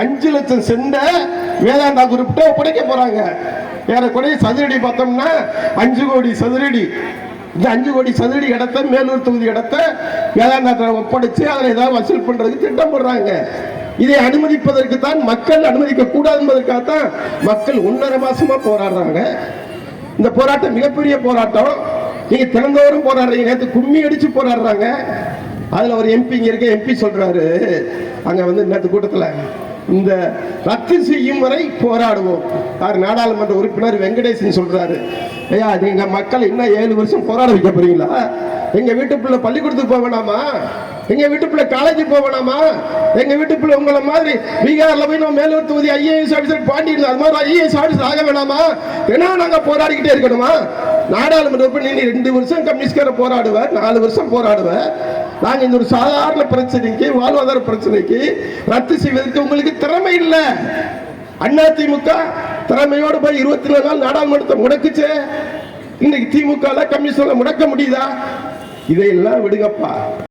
அஞ்சு லட்சம் செண்ட வேதாந்தா குறிப்பிட்ட ஒப்படைக்க போறாங்க. ஏறக்குறைய சதுரடி பார்த்தோம்னா அஞ்சு கோடி சதுரடி. இந்த அஞ்சு கோடி சதுரடி இடத்த மேலூர் தொகுதி இடத்த வேதாந்தா ஒப்படைச்சு அதில் ஏதாவது வசூல் பண்றதுக்கு திட்டம் போடுறாங்க. இதை அனுமதிப்பதற்கு தான் மக்கள் அனுமதிக்க கூடாது என்பதற்காகத்தான் மக்கள் ஒன்றரை மாசமா போராடுறாங்க. இந்த போராட்டம் மிகப்பெரிய போராட்டம். நீங்க திறந்தோறும் போராடுறீங்க. நேற்று கும்மி அடிச்சு போராடுறாங்க. அதுல ஒரு எம்பி இங்க இருக்க எம்பி சொல்றாரு. அங்க வந்து நேற்று கூட்டத்துல இந்த ரத்து செய்யும் வரை போராடுவோம். யார் நாடாளுமன்ற உறுப்பினர் வெங்கடேசன் சொல்றாரு. ஐயா நீங்க மக்கள் இன்னும் ஏழு வருஷம் போராட வைக்க போறீங்களா? எங்க வீட்டு பள்ளிக்கூடத்துக்கு போக வேணாமா? எங்க வீட்டுக்குள்ள காலேஜ் போக வேணாமா? எங்க வீட்டுக்குள்ள உங்களை மாதிரி பீகார்ல போய் நம்ம மேலூர் தொகுதி ஐஏஎஸ் ஆஃபீஸர் பாண்டி அது மாதிரி ஐஏஎஸ் ஆஃபீஸர் ஆக வேணாமா? ஏன்னா நாங்க போராடிக்கிட்டே இருக்கணுமா? நாடாளுமன்ற உறுப்பினர் நீ ரெண்டு வருஷம் கம்யூனிஸ்ட்கார போராடுவ நாலு வருஷம் போராடுவ நாங்க இந்த ஒரு சாதாரண பிரச்சனைக்கு வாழ்வாதார பிரச்சனைக்கு ரத்து செய்வதற்கு உங்களுக்கு திறமை இல்லை. அதிமுக திறமையோடு போய் இருபத்தி நாலு நாள் நாடாளுமன்றத்தை முடக்குச்சே. இன்னைக்கு திமுக கம்யூனிஸ்ட்ல முடக்க முடியுதா? இதையெல்லாம் விடுங்கப்பா.